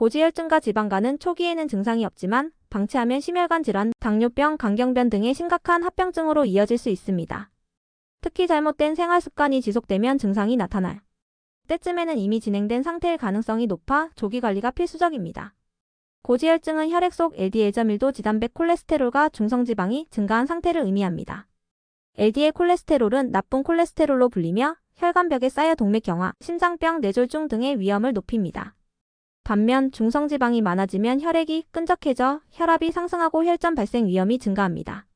고지혈증과 지방간은 초기에는 증상이 없지만 방치하면 심혈관 질환, 당뇨병, 강경변 등의 심각한 합병증으로 이어질 수 있습니다. 특히 잘못된 생활 습관이 지속되면 증상이 나타날 때쯤에는 이미 진행된 상태일 가능성이 높아 조기 관리가 필수적입니다. 고지혈증은 혈액 속 LDL 점밀도 지단백 콜레스테롤과 중성지방이 증가한 상태를 의미합니다. LDL 콜레스테롤은 나쁜 콜레스테롤로 불리며 혈관벽에 쌓여 동맥경화, 심장병, 뇌졸중 등의 위험을 높입니다. 반면 중성지방이 많아지면 혈액이 끈적해져 혈압이 상승하고 혈전 발생 위험이 증가합니다.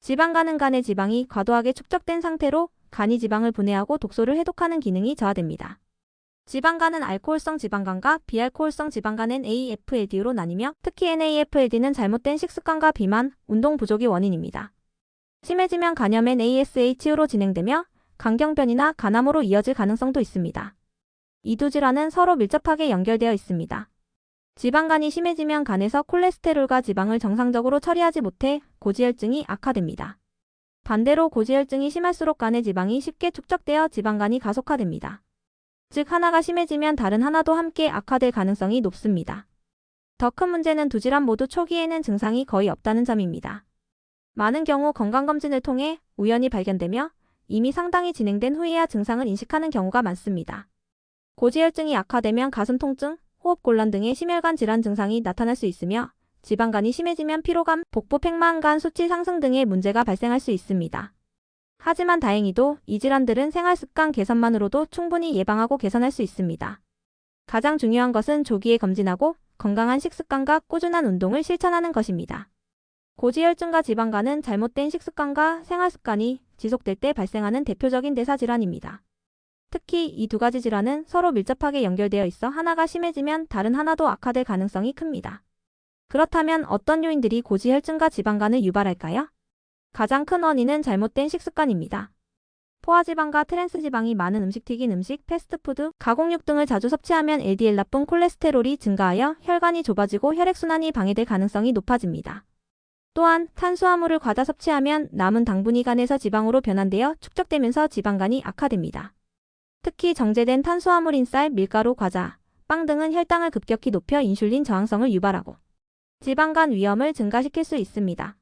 지방간은 간의 지방이 과도하게 축적된 상태로 간이 지방을 분해하고 독소를 해독하는 기능이 저하됩니다. 지방간은 알코올성 지방간과 비알코올성 지방간 NAFLD로 나뉘며 특히 NAFLD는 잘못된 식습관과 비만, 운동 부족이 원인입니다. 심해지면 간염 NASH로 진행되며 강경변이나 간암으로 이어질 가능성도 있습니다. 이 두 질환은 서로 밀접하게 연결되어 있습니다. 지방간이 심해지면 간에서 콜레스테롤과 지방을 정상적으로 처리하지 못해 고지혈증이 악화됩니다. 반대로 고지혈증이 심할수록 간의 지방이 쉽게 축적되어 지방간이 가속화됩니다. 즉 하나가 심해지면 다른 하나도 함께 악화될 가능성이 높습니다. 더 큰 문제는 두 질환 모두 초기에는 증상이 거의 없다는 점입니다. 많은 경우 건강검진을 통해 우연히 발견되며 이미 상당히 진행된 후에야 증상을 인식하는 경우가 많습니다. 고지혈증이 악화되면 가슴 통증, 호흡 곤란 등의 심혈관 질환 증상이 나타날 수 있으며 지방간이 심해지면 피로감, 복부 팽만간 수치 상승 등의 문제가 발생할 수 있습니다. 하지만 다행히도 이 질환들은 생활습관 개선만으로도 충분히 예방하고 개선할 수 있습니다. 가장 중요한 것은 조기에 검진하고 건강한 식습관과 꾸준한 운동을 실천하는 것입니다. 고지혈증과 지방간은 잘못된 식습관과 생활습관이 지속될 때 발생하는 대표적인 대사질환입니다. 특히 이 두 가지 질환은 서로 밀접하게 연결되어 있어 하나가 심해지면 다른 하나도 악화될 가능성이 큽니다. 그렇다면 어떤 요인들이 고지혈증과 지방간을 유발할까요? 가장 큰 원인은 잘못된 식습관입니다. 포화지방과 트랜스지방이 많은 음식 튀긴 음식, 패스트푸드, 가공육 등을 자주 섭취하면 LDL 나쁜 콜레스테롤이 증가하여 혈관이 좁아지고 혈액순환이 방해될 가능성이 높아집니다. 또한 탄수화물을 과다 섭취하면 남은 당분이 간에서 지방으로 변환되어 축적되면서 지방간이 악화됩니다. 특히 정제된 탄수화물인 쌀, 밀가루, 과자, 빵 등은 혈당을 급격히 높여 인슐린 저항성을 유발하고 지방간 위험을 증가시킬 수 있습니다.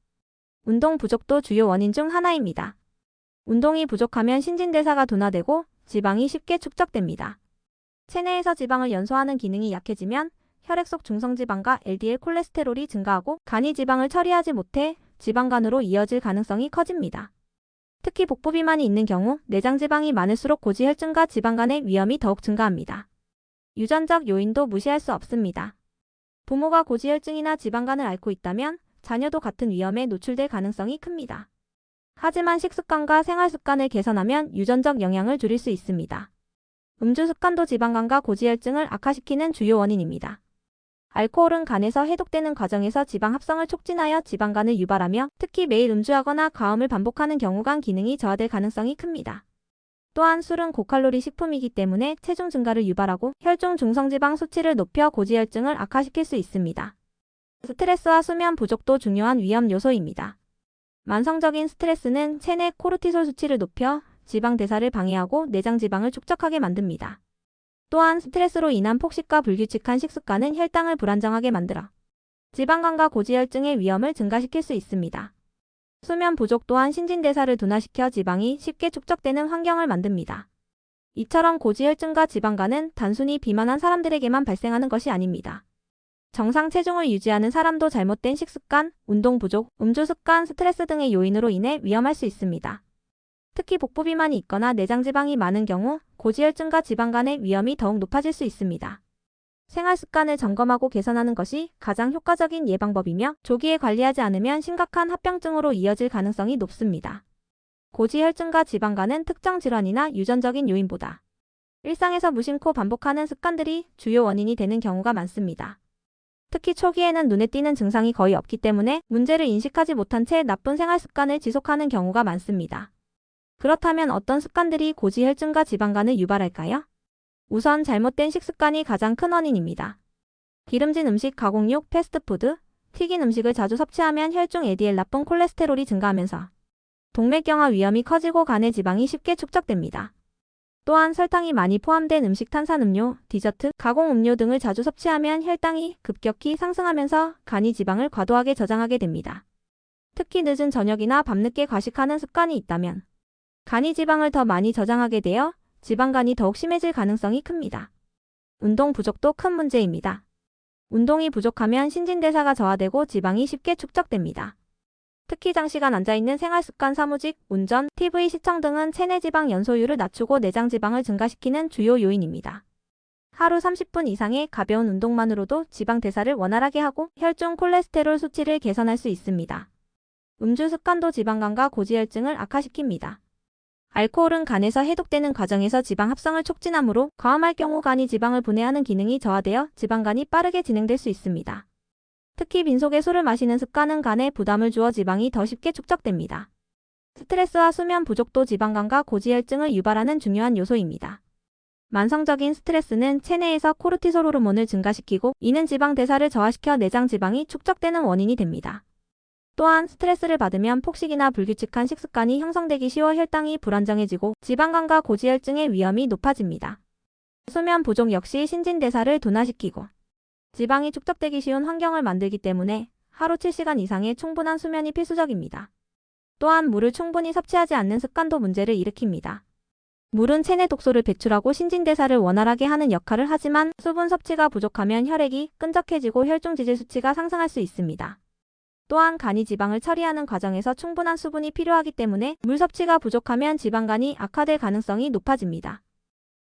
운동 부족도 주요 원인 중 하나입니다. 운동이 부족하면 신진대사가 둔화되고 지방이 쉽게 축적됩니다. 체내에서 지방을 연소하는 기능이 약해지면 혈액 속 중성지방과 LDL 콜레스테롤이 증가하고 간이 지방을 처리하지 못해 지방간으로 이어질 가능성이 커집니다. 특히 복부 비만이 있는 경우 내장 지방이 많을수록 고지 혈증과 지방간의 위험이 더욱 증가합니다. 유전적 요인도 무시할 수 없습니다. 부모가 고지혈증이나 지방간을 앓고 있다면 자녀도 같은 위험에 노출될 가능성이 큽니다. 하지만 식습관과 생활 습관을 개선하면 유전적 영향을 줄일 수 있습니다. 음주 습관도 지방간과 고지혈증을 악화시키는 주요 원인입니다. 알코올은 간에서 해독되는 과정에서 지방 합성을 촉진하여 지방간을 유발하며 특히 매일 음주하거나 과음을 반복하는 경우 간 기능이 저하될 가능성이 큽니다. 또한 술은 고칼로리 식품이기 때문에 체중 증가를 유발하고 혈중 중성지방 수치를 높여 고지혈증을 악화시킬 수 있습니다. 스트레스와 수면 부족도 중요한 위험 요소입니다. 만성적인 스트레스는 체내 코르티솔 수치를 높여 지방 대사를 방해하고 내장 지방을 축적하게 만듭니다. 또한 스트레스로 인한 폭식과 불규칙한 식습관은 혈당을 불안정하게 만들어 지방간과 고지혈증의 위험을 증가시킬 수 있습니다. 수면 부족 또한 신진대사를 둔화시켜 지방이 쉽게 축적되는 환경을 만듭니다. 이처럼 고지혈증과 지방간은 단순히 비만한 사람들에게만 발생하는 것이 아닙니다. 정상 체중을 유지하는 사람도 잘못된 식습관, 운동 부족, 음주 습관, 스트레스 등의 요인으로 인해 위험할 수 있습니다. 특히 복부 비만이 있거나 내장 지방이 많은 경우 고지혈증과 지방간의 위험이 더욱 높아질 수 있습니다. 생활 습관을 점검하고 개선하는 것이 가장 효과적인 예방법이며 조기에 관리하지 않으면 심각한 합병증으로 이어질 가능성이 높습니다. 고지혈증과 지방간은 특정 질환이나 유전적인 요인보다 일상에서 무심코 반복하는 습관들이 주요 원인이 되는 경우가 많습니다. 특히 초기에는 눈에 띄는 증상이 거의 없기 때문에 문제를 인식하지 못한 채 나쁜 생활 습관을 지속하는 경우가 많습니다. 그렇다면 어떤 습관들이 고지혈증과 지방간을 유발할까요? 우선 잘못된 식습관이 가장 큰 원인입니다. 기름진 음식, 가공육, 패스트푸드, 튀긴 음식을 자주 섭취하면 혈중 LDL 나쁜 콜레스테롤이 증가하면서 동맥경화 위험이 커지고 간의 지방이 쉽게 축적됩니다. 또한 설탕이 많이 포함된 음식, 탄산음료, 디저트, 가공음료 등을 자주 섭취하면 혈당이 급격히 상승하면서 간이 지방을 과도하게 저장하게 됩니다. 특히 늦은 저녁이나 밤늦게 과식하는 습관이 있다면 간이 지방을 더 많이 저장하게 되어 지방간이 더욱 심해질 가능성이 큽니다. 운동 부족도 큰 문제입니다. 운동이 부족하면 신진대사가 저하되고 지방이 쉽게 축적됩니다. 특히 장시간 앉아있는 생활습관 사무직, 운전, TV 시청 등은 체내 지방 연소율을 낮추고 내장 지방을 증가시키는 주요 요인입니다. 하루 30분 이상의 가벼운 운동만으로도 지방 대사를 원활하게 하고 혈중 콜레스테롤 수치를 개선할 수 있습니다. 음주 습관도 지방간과 고지혈증을 악화시킵니다. 알코올은 간에서 해독되는 과정에서 지방 합성을 촉진하므로 과음할 경우 간이 지방을 분해하는 기능이 저하되어 지방간이 빠르게 진행될 수 있습니다. 특히 빈속에 술을 마시는 습관은 간에 부담을 주어 지방이 더 쉽게 축적됩니다. 스트레스와 수면 부족도 지방간과 고지혈증을 유발하는 중요한 요소입니다. 만성적인 스트레스는 체내에서 코르티솔 호르몬을 증가시키고 이는 지방 대사를 저하시켜 내장 지방이 축적되는 원인이 됩니다. 또한 스트레스를 받으면 폭식이나 불규칙한 식습관이 형성되기 쉬워 혈당이 불안정해지고 지방간과 고지혈증의 위험이 높아집니다. 수면 부족 역시 신진대사를 둔화시키고 지방이 축적되기 쉬운 환경을 만들기 때문에 하루 7시간 이상의 충분한 수면이 필수적입니다. 또한 물을 충분히 섭취하지 않는 습관도 문제를 일으킵니다. 물은 체내 독소를 배출하고 신진대사를 원활하게 하는 역할을 하지만 수분 섭취가 부족하면 혈액이 끈적해지고 혈중 지질 수치가 상승할 수 있습니다. 또한 간이 지방을 처리하는 과정에서 충분한 수분이 필요하기 때문에 물 섭취가 부족하면 지방간이 악화될 가능성이 높아집니다.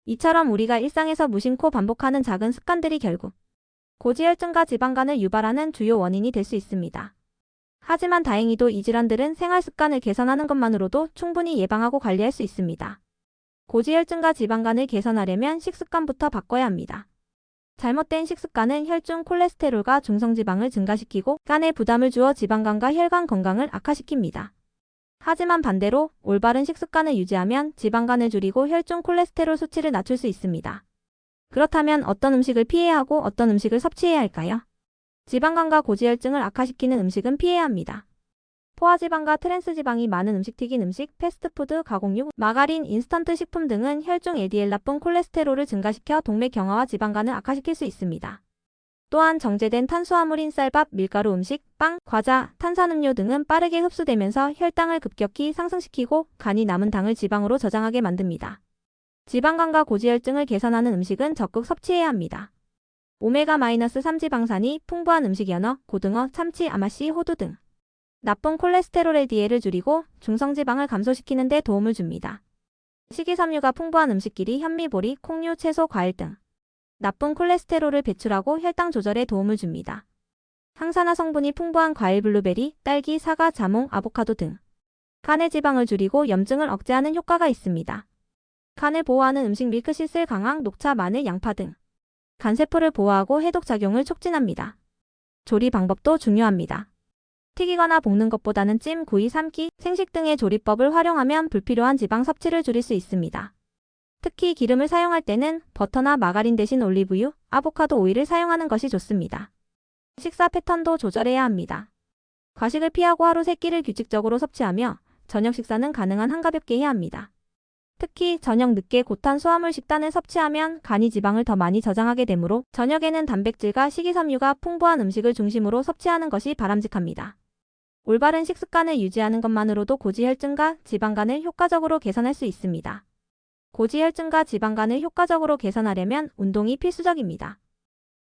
이처럼 우리가 일상에서 무심코 반복하는 작은 습관들이 결국 고지혈증과 지방간을 유발하는 주요 원인이 될 수 있습니다. 하지만 다행히도 이 질환들은 생활 습관을 개선하는 것만으로도 충분히 예방하고 관리할 수 있습니다. 고지혈증과 지방간을 개선하려면 식습관부터 바꿔야 합니다. 잘못된 식습관은 혈중 콜레스테롤과 중성지방을 증가시키고 간에 부담을 주어 지방간과 혈관 건강을 악화시킵니다. 하지만 반대로 올바른 식습관을 유지하면 지방간을 줄이고 혈중 콜레스테롤 수치를 낮출 수 있습니다. 그렇다면 어떤 음식을 피해야 하고 어떤 음식을 섭취해야 할까요? 지방간과 고지혈증을 악화시키는 음식은 피해야 합니다. 포화지방과 트랜스지방이 많은 음식 튀긴 음식, 패스트푸드, 가공육, 마가린, 인스턴트 식품 등은 혈중 LDL 나쁜 콜레스테롤을 증가시켜 동맥 경화와 지방간을 악화시킬 수 있습니다. 또한 정제된 탄수화물인 쌀밥, 밀가루 음식, 빵, 과자, 탄산음료 등은 빠르게 흡수되면서 혈당을 급격히 상승시키고 간이 남은 당을 지방으로 저장하게 만듭니다. 지방간과 고지혈증을 개선하는 음식은 적극 섭취해야 합니다. 오메가-3 지방산이 풍부한 음식 연어, 고등어, 참치, 아마씨, 호두 등 나쁜 콜레스테롤 LDL을 줄이고 중성지방을 감소시키는 데 도움을 줍니다. 식이섬유가 풍부한 음식끼리 현미, 보리, 콩류, 채소, 과일 등 나쁜 콜레스테롤을 배출하고 혈당 조절에 도움을 줍니다. 항산화 성분이 풍부한 과일 블루베리, 딸기, 사과, 자몽, 아보카도 등 간의 지방을 줄이고 염증을 억제하는 효과가 있습니다. 간을 보호하는 음식 밀크시슬, 강황, 녹차, 마늘, 양파 등 간세포를 보호하고 해독 작용을 촉진합니다. 조리 방법도 중요합니다. 튀기거나 볶는 것보다는 찜, 구이, 삶기, 생식 등의 조리법을 활용하면 불필요한 지방 섭취를 줄일 수 있습니다. 특히 기름을 사용할 때는 버터나 마가린 대신 올리브유, 아보카도 오일을 사용하는 것이 좋습니다. 식사 패턴도 조절해야 합니다. 과식을 피하고 하루 3끼를 규칙적으로 섭취하며 저녁 식사는 가능한 한가볍게 해야 합니다. 특히 저녁 늦게 고탄수화물 식단을 섭취하면 간이 지방을 더 많이 저장하게 되므로 저녁에는 단백질과 식이섬유가 풍부한 음식을 중심으로 섭취하는 것이 바람직합니다. 올바른 식습관을 유지하는 것만으로도 고지혈증과 지방간을 효과적으로 개선할 수 있습니다. 고지혈증과 지방간을 효과적으로 개선하려면 운동이 필수적입니다.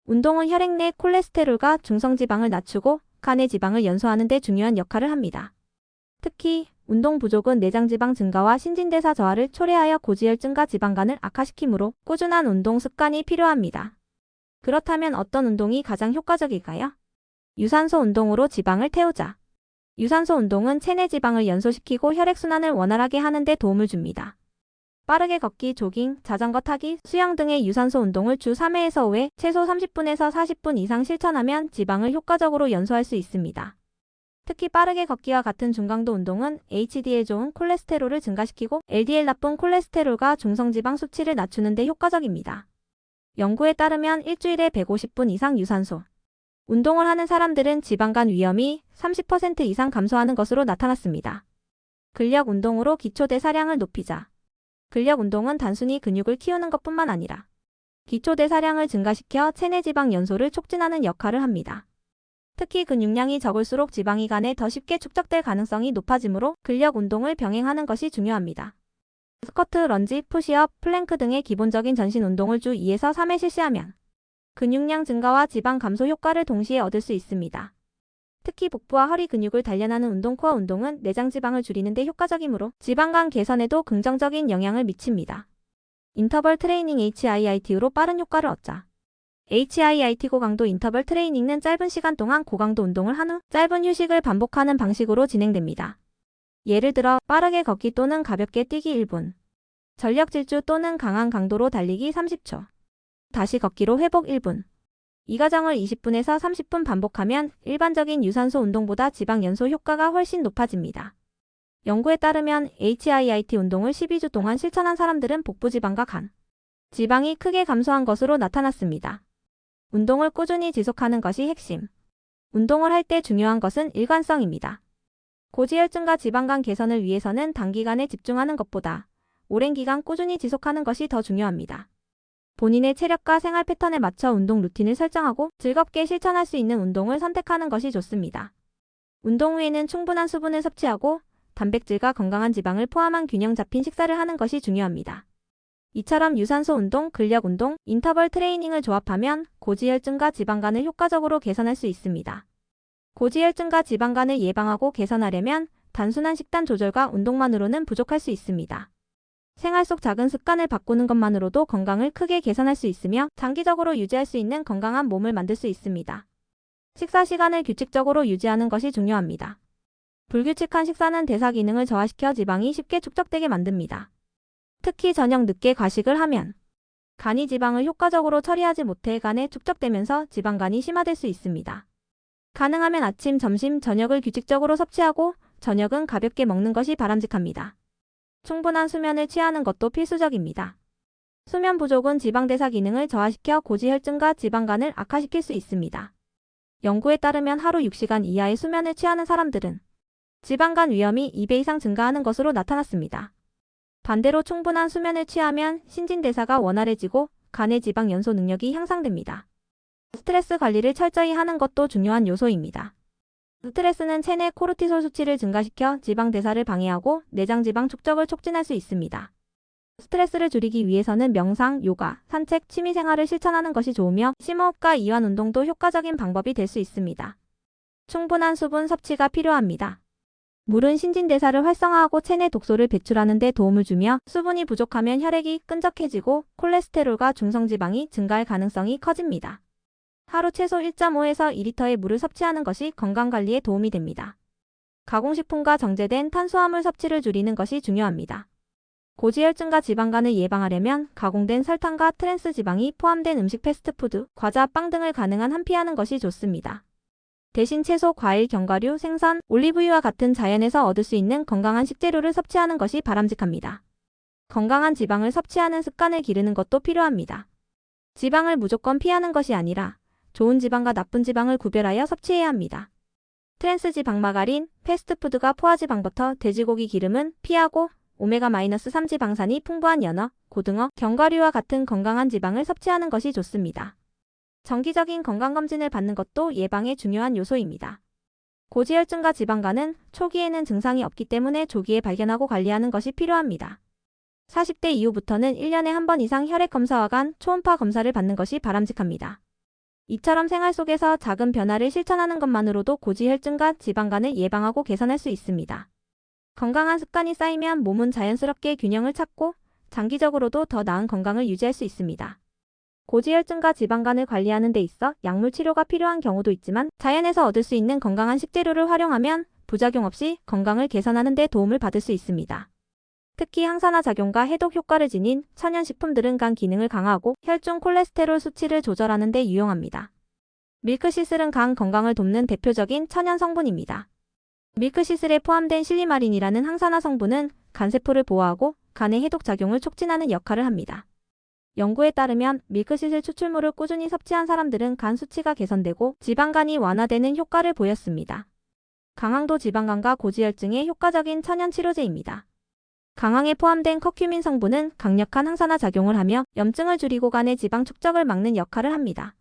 운동은 혈액 내 콜레스테롤과 중성지방을 낮추고 간의 지방을 연소하는 데 중요한 역할을 합니다. 특히 운동 부족은 내장지방 증가와 신진대사 저하를 초래하여 고지혈증과 지방간을 악화시키므로 꾸준한 운동 습관이 필요합니다. 그렇다면 어떤 운동이 가장 효과적일까요? 유산소 운동으로 지방을 태우자. 유산소 운동은 체내 지방을 연소시키고 혈액순환을 원활하게 하는 데 도움을 줍니다. 빠르게 걷기, 조깅, 자전거 타기, 수영 등의 유산소 운동을 주 3회에서 5회, 최소 30분에서 40분 이상 실천하면 지방을 효과적으로 연소할 수 있습니다. 특히 빠르게 걷기와 같은 중강도 운동은 HDL 좋은 콜레스테롤을 증가시키고 LDL 나쁜 콜레스테롤과 중성지방 수치를 낮추는 데 효과적입니다. 연구에 따르면 일주일에 150분 이상 유산소 운동을 하는 사람들은 지방간 위험이 30% 이상 감소하는 것으로 나타났습니다. 근력 운동으로 기초 대사량을 높이자. 근력 운동은 단순히 근육을 키우는 것뿐만 아니라 기초 대사량을 증가시켜 체내 지방 연소를 촉진하는 역할을 합니다. 특히 근육량이 적을수록 지방이 간에 더 쉽게 축적될 가능성이 높아지므로 근력 운동을 병행하는 것이 중요합니다. 스쿼트, 런지, 푸시업, 플랭크 등의 기본적인 전신 운동을 주 2에서 3회 실시하면 근육량 증가와 지방 감소 효과를 동시에 얻을 수 있습니다. 특히 복부와 허리 근육을 단련하는 운동 코어 운동은 내장 지방을 줄이는 데 효과적이므로 지방간 개선에도 긍정적인 영향을 미칩니다. 인터벌 트레이닝 HIIT로 빠른 효과를 얻자. HIIT 고 강도 인터벌 트레이닝은 짧은 시간 동안 고강도 운동을 한 후 짧은 휴식을 반복하는 방식으로 진행됩니다. 예를 들어 빠르게 걷기 또는 가볍게 뛰기 1분, 전력 질주 또는 강한 강도로 달리기 30초, 다시 걷기로 회복 1분. 이 과정을 20분에서 30분 반복하면 일반적인 유산소 운동보다 지방 연소 효과가 훨씬 높아집니다. 연구에 따르면 HIIT 운동을 12주 동안 실천한 사람들은 복부 지방과 간, 지방이 크게 감소한 것으로 나타났습니다. 운동을 꾸준히 지속하는 것이 핵심. 운동을 할 때 중요한 것은 일관성입니다. 고지혈증과 지방간 개선을 위해서는 단기간에 집중하는 것보다 오랜 기간 꾸준히 지속하는 것이 더 중요합니다. 본인의 체력과 생활 패턴에 맞춰 운동 루틴을 설정하고 즐겁게 실천할 수 있는 운동을 선택하는 것이 좋습니다. 운동 후에는 충분한 수분을 섭취하고 단백질과 건강한 지방을 포함한 균형 잡힌 식사를 하는 것이 중요합니다. 이처럼 유산소 운동, 근력 운동, 인터벌 트레이닝을 조합하면 고지혈증과 지방간을 효과적으로 개선할 수 있습니다. 고지혈증과 지방간을 예방하고 개선하려면 단순한 식단 조절과 운동만으로는 부족할 수 있습니다. 생활 속 작은 습관을 바꾸는 것만으로도 건강을 크게 개선할 수 있으며 장기적으로 유지할 수 있는 건강한 몸을 만들 수 있습니다. 식사 시간을 규칙적으로 유지하는 것이 중요합니다. 불규칙한 식사는 대사 기능을 저하시켜 지방이 쉽게 축적되게 만듭니다. 특히 저녁 늦게 과식을 하면 간이 지방을 효과적으로 처리하지 못해 간에 축적되면서 지방간이 심화될 수 있습니다. 가능하면 아침, 점심, 저녁을 규칙적으로 섭취하고 저녁은 가볍게 먹는 것이 바람직합니다. 충분한 수면을 취하는 것도 필수적입니다. 수면 부족은 지방대사 기능을 저하시켜 고지혈증과 지방간을 악화시킬 수 있습니다. 연구에 따르면 하루 6시간 이하의 수면을 취하는 사람들은 지방간 위험이 2배 이상 증가하는 것으로 나타났습니다. 반대로 충분한 수면을 취하면 신진대사가 원활해지고 간의 지방 연소 능력이 향상됩니다. 스트레스 관리를 철저히 하는 것도 중요한 요소입니다. 스트레스는 체내 코르티솔 수치를 증가시켜 지방 대사를 방해하고 내장 지방 축적을 촉진할 수 있습니다. 스트레스를 줄이기 위해서는 명상, 요가, 산책, 취미 생활을 실천하는 것이 좋으며 심호흡과 이완 운동도 효과적인 방법이 될 수 있습니다. 충분한 수분 섭취가 필요합니다. 물은 신진대사를 활성화하고 체내 독소를 배출하는 데 도움을 주며 수분이 부족하면 혈액이 끈적해지고 콜레스테롤과 중성지방이 증가할 가능성이 커집니다. 하루 최소 1.5에서 2리터의 물을 섭취하는 것이 건강관리에 도움이 됩니다. 가공식품과 정제된 탄수화물 섭취를 줄이는 것이 중요합니다. 고지혈증과 지방간을 예방하려면 가공된 설탕과 트랜스 지방이 포함된 음식 패스트푸드, 과자, 빵 등을 가능한 한 피하는 것이 좋습니다. 대신 채소, 과일, 견과류, 생선, 올리브유와 같은 자연에서 얻을 수 있는 건강한 식재료를 섭취하는 것이 바람직합니다. 건강한 지방을 섭취하는 습관을 기르는 것도 필요합니다. 지방을 무조건 피하는 것이 아니라 좋은 지방과 나쁜 지방을 구별하여 섭취해야 합니다. 트랜스 지방 마가린, 패스트푸드가 포화지방부터 돼지고기 기름은 피하고 오메가-3 지방산이 풍부한 연어, 고등어, 견과류와 같은 건강한 지방을 섭취하는 것이 좋습니다. 정기적인 건강검진을 받는 것도 예방에 중요한 요소입니다. 고지혈증과 지방간은 초기에는 증상이 없기 때문에 조기에 발견하고 관리하는 것이 필요합니다. 40대 이후부터는 1년에 한 번 이상 혈액 검사와 간 초음파 검사를 받는 것이 바람직합니다. 이처럼 생활 속에서 작은 변화를 실천하는 것만으로도 고지혈증과 지방간을 예방하고 개선할 수 있습니다. 건강한 습관이 쌓이면 몸은 자연스럽게 균형을 찾고 장기적으로도 더 나은 건강을 유지할 수 있습니다. 고지혈증과 지방간을 관리하는 데 있어 약물 치료가 필요한 경우도 있지만 자연에서 얻을 수 있는 건강한 식재료를 활용하면 부작용 없이 건강을 개선하는 데 도움을 받을 수 있습니다. 특히 항산화 작용과 해독 효과를 지닌 천연식품들은 간 기능을 강화하고 혈중 콜레스테롤 수치를 조절하는 데 유용합니다. 밀크시슬은 간 건강을 돕는 대표적인 천연 성분입니다. 밀크시슬에 포함된 실리마린이라는 항산화 성분은 간세포를 보호하고 간의 해독 작용을 촉진하는 역할을 합니다. 연구에 따르면 밀크시슬 추출물을 꾸준히 섭취한 사람들은 간 수치가 개선되고 지방간이 완화되는 효과를 보였습니다. 강황도 지방간과 고지혈증에 효과적인 천연 치료제입니다. 강황에 포함된 커큐민 성분은 강력한 항산화 작용을 하며 염증을 줄이고 간의 지방 축적을 막는 역할을 합니다.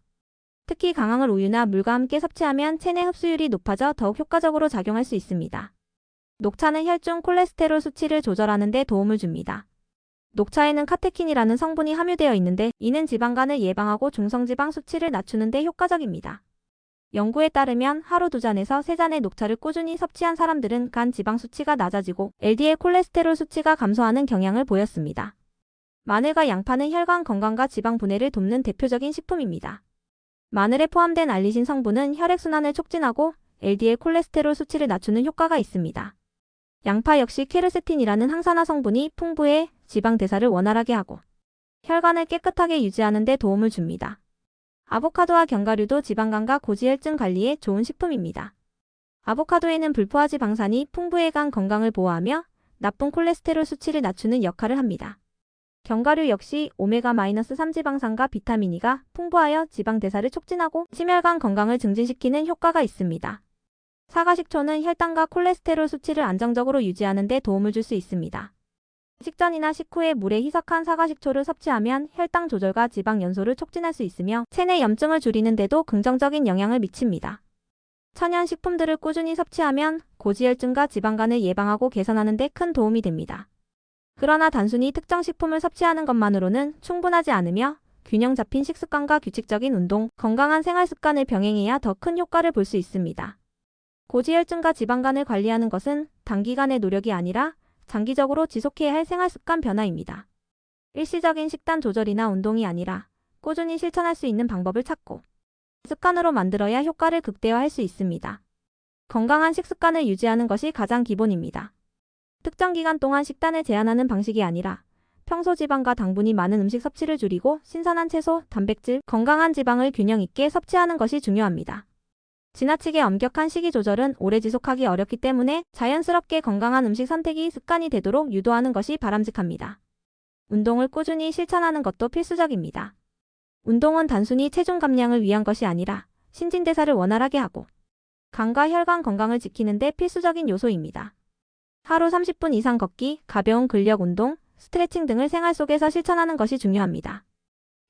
특히 강황을 우유나 물과 함께 섭취하면 체내 흡수율이 높아져 더욱 효과적으로 작용할 수 있습니다. 녹차는 혈중 콜레스테롤 수치를 조절하는 데 도움을 줍니다. 녹차에는 카테킨이라는 성분이 함유되어 있는데 이는 지방간을 예방하고 중성지방 수치를 낮추는 데 효과적입니다. 연구에 따르면 하루 두 잔에서 세 잔의 녹차를 꾸준히 섭취한 사람들은 간 지방 수치가 낮아지고 LDL 콜레스테롤 수치가 감소하는 경향을 보였습니다. 마늘과 양파는 혈관 건강과 지방 분해를 돕는 대표적인 식품입니다. 마늘에 포함된 알리신 성분은 혈액순환을 촉진하고 LDL 콜레스테롤 수치를 낮추는 효과가 있습니다. 양파 역시 케르세틴이라는 항산화 성분이 풍부해 지방 대사를 원활하게 하고 혈관을 깨끗하게 유지하는 데 도움을 줍니다. 아보카도와 견과류도 지방간과 고지혈증 관리에 좋은 식품입니다. 아보카도에는 불포화 지 방산이 풍부해 간 건강을 보호하며 나쁜 콜레스테롤 수치를 낮추는 역할을 합니다. 견과류 역시 오메가-3 지방산과 비타민 E가 풍부하여 지방 대사를 촉진하고 심혈관 건강을 증진시키는 효과가 있습니다. 사과식초는 혈당과 콜레스테롤 수치를 안정적으로 유지하는 데 도움을 줄 수 있습니다. 식전이나 식후에 물에 희석한 사과식초를 섭취하면 혈당 조절과 지방 연소를 촉진할 수 있으며 체내 염증을 줄이는 데도 긍정적인 영향을 미칩니다. 천연 식품들을 꾸준히 섭취하면 고지혈증과 지방간을 예방하고 개선하는 데 큰 도움이 됩니다. 그러나 단순히 특정 식품을 섭취하는 것만으로는 충분하지 않으며 균형 잡힌 식습관과 규칙적인 운동, 건강한 생활 습관을 병행해야 더 큰 효과를 볼 수 있습니다. 고지혈증과 지방간을 관리하는 것은 단기간의 노력이 아니라 장기적으로 지속해야 할 생활 습관 변화입니다. 일시적인 식단 조절이나 운동이 아니라 꾸준히 실천할 수 있는 방법을 찾고 습관으로 만들어야 효과를 극대화할 수 있습니다. 건강한 식습관을 유지하는 것이 가장 기본입니다. 특정 기간 동안 식단을 제한하는 방식이 아니라 평소 지방과 당분이 많은 음식 섭취를 줄이고 신선한 채소, 단백질, 건강한 지방을 균형 있게 섭취하는 것이 중요합니다. 지나치게 엄격한 식이 조절은 오래 지속하기 어렵기 때문에 자연스럽게 건강한 음식 선택이 습관이 되도록 유도하는 것이 바람직합니다. 운동을 꾸준히 실천하는 것도 필수적입니다. 운동은 단순히 체중 감량을 위한 것이 아니라 신진대사를 원활하게 하고 간과 혈관 건강을 지키는 데 필수적인 요소입니다. 하루 30분 이상 걷기, 가벼운 근력 운동, 스트레칭 등을 생활 속에서 실천하는 것이 중요합니다.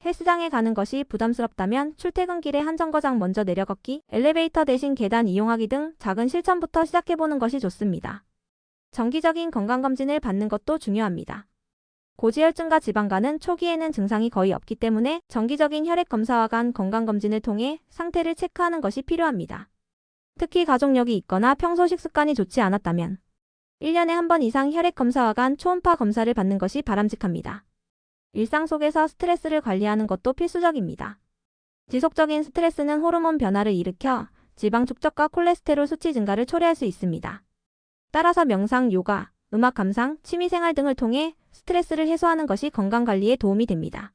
헬스장에 가는 것이 부담스럽다면 출퇴근길에 한 정거장 먼저 내려 걷기, 엘리베이터 대신 계단 이용하기 등 작은 실천부터 시작해보는 것이 좋습니다. 정기적인 건강검진을 받는 것도 중요합니다. 고지혈증과 지방간은 초기에는 증상이 거의 없기 때문에 정기적인 혈액 검사와 간 건강검진을 통해 상태를 체크하는 것이 필요합니다. 특히 가족력이 있거나 평소 식습관이 좋지 않았다면 1년에 한 번 이상 혈액 검사와 간 초음파 검사를 받는 것이 바람직합니다. 일상 속에서 스트레스를 관리하는 것도 필수적입니다. 지속적인 스트레스는 호르몬 변화를 일으켜 지방 축적과 콜레스테롤 수치 증가를 초래할 수 있습니다. 따라서 명상, 요가, 음악 감상, 취미생활 등을 통해 스트레스를 해소하는 것이 건강관리에 도움이 됩니다.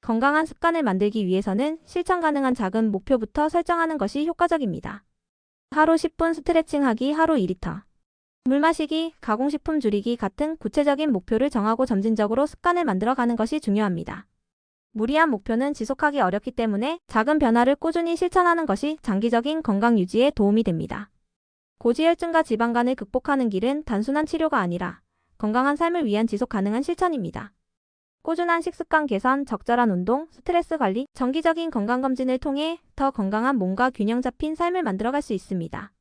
건강한 습관을 만들기 위해서는 실천 가능한 작은 목표부터 설정하는 것이 효과적입니다. 하루 10분 스트레칭 하기 하루 2리터 물 마시기, 가공식품 줄이기 같은 구체적인 목표를 정하고 점진적으로 습관을 만들어 가는 것이 중요합니다. 무리한 목표는 지속하기 어렵기 때문에 작은 변화를 꾸준히 실천하는 것이 장기적인 건강 유지에 도움이 됩니다. 고지혈증과 지방간을 극복하는 길은 단순한 치료가 아니라 건강한 삶을 위한 지속 가능한 실천입니다. 꾸준한 식습관 개선, 적절한 운동, 스트레스 관리, 정기적인 건강검진을 통해 더 건강한 몸과 균형 잡힌 삶을 만들어갈 수 있습니다.